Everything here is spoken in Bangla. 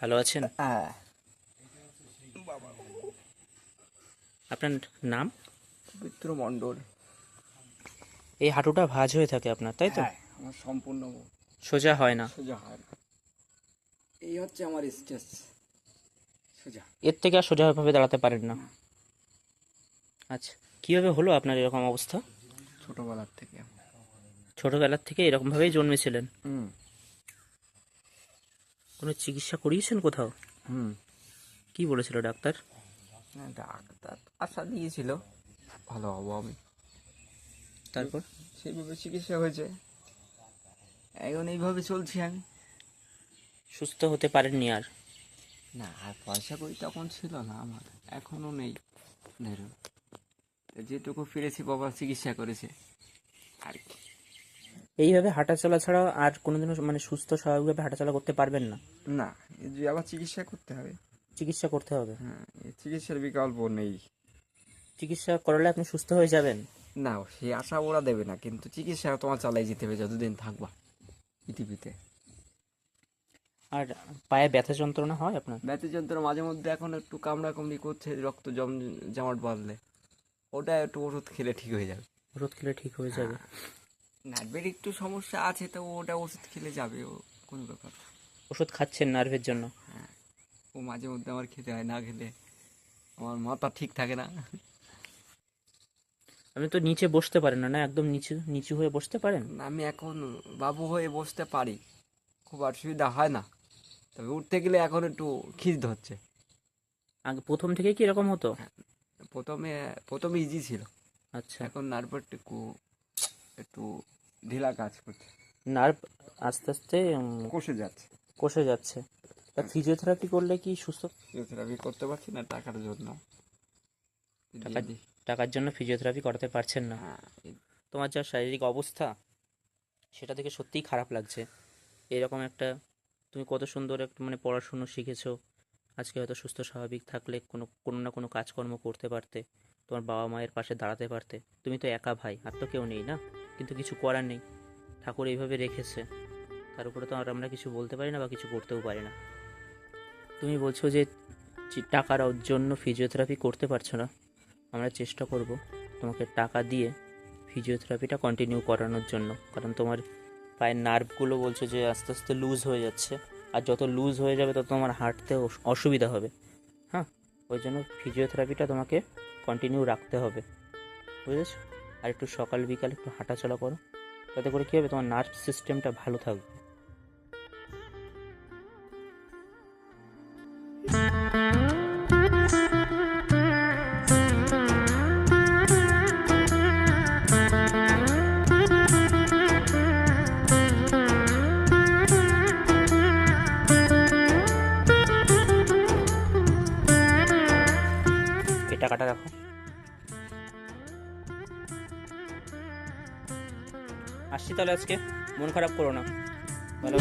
ভালো আছেন? আপনার নাম? পবিত্র মণ্ডল। এই হাঁটুটা ভাঁজ হয়ে থাকে আপনার তাই তো? হ্যাঁ আমার সম্পূর্ণ সোজা হয় না। সোজা হয় না। এই হচ্ছে আমার স্টেজ এর থেকে আর সোজাভাবে দাঁড়াতে পারেন না। আচ্ছা কীভাবে হলো আপনার এরকম অবস্থা? ছোটবেলার থেকে। ছোটবেলার থেকে এরকমভাবেই জন্মেছিলেন? হুম। কোনো চিকিৎসা করিয়েছেন কোথাও? হুম। কি বলেছিল ডাক্তার? হ্যাঁ, ডাক্তার আশা দিয়েছিল। ভালো হব আমি। তারপর? সেইভাবে চিকিৎসা হয়েছে। এখন এইভাবে চলছি আমি। সুস্থ হতে পারেননি আর? না আর পয়সা করি তখন ছিল না আমার এখনও নেই। ধরুন তো যেটুকু ফিরেছি বাবা চিকিৎসা করেছে আর কি। এইভাবে হাঁটাচলা ছাড়া আর কোনোদিনও মানে সুস্থ স্বাভাবিকভাবে হাঁটাচলা করতে পারবেন না? না যে আবার চিকিৎসা করতে হবে। চিকিৎসা করতে হবে? হ্যাঁ চিকিৎসার বিকল্প নেই। চিকিৎসা করালে আপনি সুস্থ হয়ে যাবেন? না সেই আশা ওরা দেবে না কিন্তু চিকিৎসা তোমার চালাই যেতে হবে যতদিন থাকবা পৃথিবীতে। আর পায়ে ব্যথা যন্ত্রণা হয় আপনার? ব্যথা যন্ত্রণা মাঝে মধ্যে এখন একটু কামড়া কামড়ি করছে রক্ত জম জমাট বাঁধলে। ওটা একটু ওষুধ খেলে ঠিক হয়ে যাবে। ওষুধ খেলে ঠিক হয়ে যাবে। নার্ভের একটু সমস্যা আছে তো ওটা ওষুধ খেলে যাবে ও কোনো ব্যাপার ওষুধ খাচ্ছেন নার্ভের জন্য? ও মাঝে মধ্যে আমার খেতে হয় না খেলে আমার মাথা ঠিক থাকে না। আপনি তো নিচে বসতে পারেন না না? একদম নিচু নিচু হয়ে বসতে পারেন? আমি এখন বাবু হয়ে বসতে পারি। খুব অসুবিধা হয় না। তবে উঠতে গেলে এখন একটু খিচ ধরছে। আগে প্রথম থেকে কি এরকম হতো? প্রথমে প্রথমে ইজি ছিল। আচ্ছা। এখন নার্ভারটা একটু একটু ঢিলা কাজ করছে। নার্ভ আস্তে আস্তে কষে যাচ্ছে। কষে যাচ্ছে। তা ফিজিওথেরাপি করলে কি সুস্থ? ফিজিওথেরাপি করতে পারছি না টাকার জন্য। টাকার জন্য ফিজিওথেরাপি করাতে পারছেন না। হ্যাঁ তোমার যা শারীরিক অবস্থা সেটা থেকে সত্যিই খারাপ লাগছে। এরকম একটা তুমি কত সুন্দর একটা মানে পড়াশুনো শিখেছো। আজকে হয়তো সুস্থ, স্বাভাবিক থাকলে কোনো কোনো না কোনো কাজকর্ম করতে পারতে, তোমার বাবা মায়ের পাশে দাঁড়াতে পারতে। তুমি তো একা ভাই, আর তো কেউ নেই না? কিন্তু কিছু করার নেই। ঠাকুর এইভাবে রেখেছে। তার উপরে তো আর আমরা কিছু বলতে পারি না বা কিছু করতেও পারি না। তুমি বলছো যে টাকার জন্য ফিজিওথেরাপি করতে পারছ না। আমরা চেষ্টা করব তোমাকে টাকা দিয়ে ফিজিওথেরাপিটা কন্টিনিউ করানোর জন্য। কারণ তোমার পায়ের নার্ভগুলো বলছে যে আস্তে আস্তে লুজ হয়ে যাচ্ছে। আর যত লুজ হয়ে যাবে, তত তোমার হাঁটতে অসুবিধা হবে। হ্যাঁ? ওই জন্য ফিজিওথেরাপিটা তোমাকে কন্টিনিউ রাখতে হবে। বুঝেছ? আর একটু সকাল বিকাল একটু হাঁটাচলা করো। তাতে করে কী হবে? তোমার নার্ভ সিস্টেমটা ভালো থাকবে। টাকাটা রাখো। আসছি তাহলে আজকে। মন খারাপ করো না। ভালো।